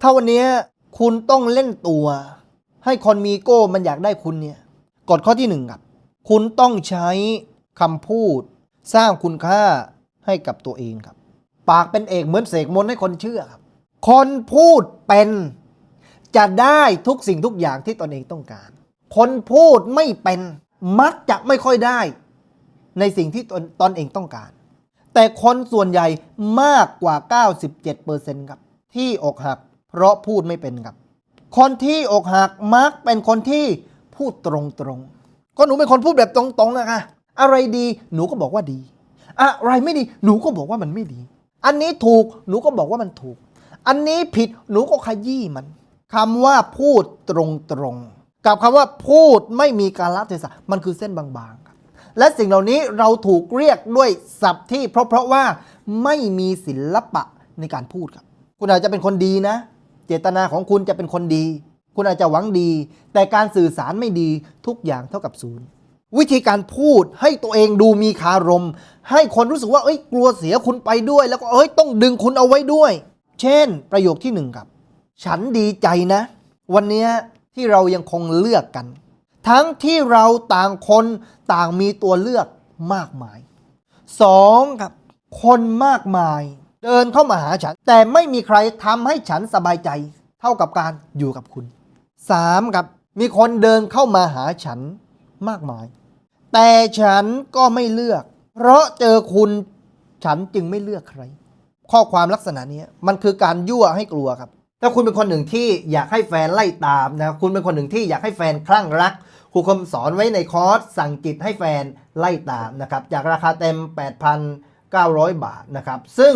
ถ้าวันนี้คุณต้องเล่นตัว ให้คนมีโก้มันอยากได้คุณเนี่ยกฎข้อที่หนึ่งครับ คุณต้องใช้คำพูด สร้างคุณค่าให้กับตัวเองครับ ปากเป็นเอกเหมือนเสกมนให้คนเชื่อครับ คนพูดเป็น จะได้ทุกสิ่งทุกอย่างที่ตนเองต้องการ คนพูดไม่เป็นมักจะไม่ค่อยได้ ในสิ่งที่ตนตนเองต้องการ แต่คนส่วนใหญ่มากกว่า 97%ครับ ที่อกหัก เพราะพูดไม่เป็นครับ คนที่อกหักมักเป็นคนที่พูดตรงๆก็หนูเป็นคนพูดแบบตรงๆอะค่ะอะไรดีหนูก็บอกว่าดี อะไรไม่ดีหนูก็บอกว่ามันไม่ดี อันนี้ถูกหนูก็บอกว่ามันถูก อันนี้ผิดหนูก็ขยี้มันคำว่าพูดตรงๆกับคำว่าพูดไม่มีการละเทศะมันคือเส้นบางๆครับและสิ่งเหล่านี้เราถูกเรียกด้วยศัพท์ที่เพราะเพราะว่าไม่มีศิลปะในการพูดครับ คุณอาจจะเป็นคนดีนะ เจตนาของคุณจะเป็นคนดี คุณอาจจะหวังดี แต่การสื่อสารไม่ดีทุกอย่างเท่ากับศูนย์วิธีการพูดให้ตัวเองดูมีคารม ให้คนรู้สึกว่าเอ้ยกลัวเสียคุณไปด้วย แล้วก็เอ้ยต้องดึงคุณเอาไว้ด้วย เช่น ประโยคที่หนึ่งครับ ฉันดีใจนะ วันนี้ที่เรายังคงเลือกกัน ทั้งที่เราต่างคนต่างมีตัวเลือกมากมายสองครับ คนมากมาย เดินเข้ามาหาฉัน แต่ไม่มีใครทำให้ฉันสบายใจเท่ากับการอยู่กับคุณสามครับมีคนเดินเข้ามาหาฉันมากมาย แต่ฉันก็ไม่เลือก เพราะเจอคุณฉันจึงไม่เลือกใคร ข้อความลักษณะนี้มันคือการยั่วให้กลัวครับ ถ้าคุณเป็นคนหนึ่งที่อยากให้แฟนไล่ตามนะคุณเป็นคนหนึ่งที่อยากให้แฟนคลั่งรักครูคมสอนไว้ในคอร์สสั่งจิตให้แฟนไล่ตามนะครับจากราคาเต็ม 900 บาทนะครับ ซึ่ง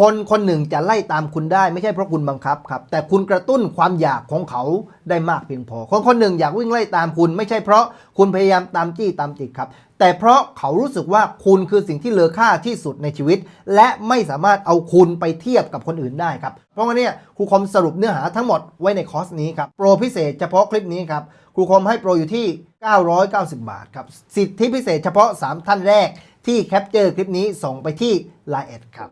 คนคนหนึ่งจะไล่ตามคุณได้ไม่ใช่เพราะคุณบังคับครับ แต่คุณกระตุ้นความอยากของเขาได้มากเพียงพอ คนคนหนึ่งอยากวิ่งไล่ตามคุณ ไม่ใช่เพราะคุณพยายามตามจี้ตามจิกครับ แต่เพราะเขารู้สึกว่าคุณคือสิ่งที่เลอค่าที่สุดในชีวิต และไม่สามารถเอาคุณไปเทียบกับคนอื่นได้ครับ เพราะงั้นเนี่ยครูคมสรุปเนื้อหาทั้งหมดไว้ในคอร์สนี้ครับโปรพิเศษเฉพาะคลิปนี้ครับครูคมให้โปรอยู่ที่ 990 บาทครับสิทธิพิเศษเฉพาะ 3 ท่านแรก ที่แคปเจอร์คลิปนี้ส่งไปที่ Line แอดครับ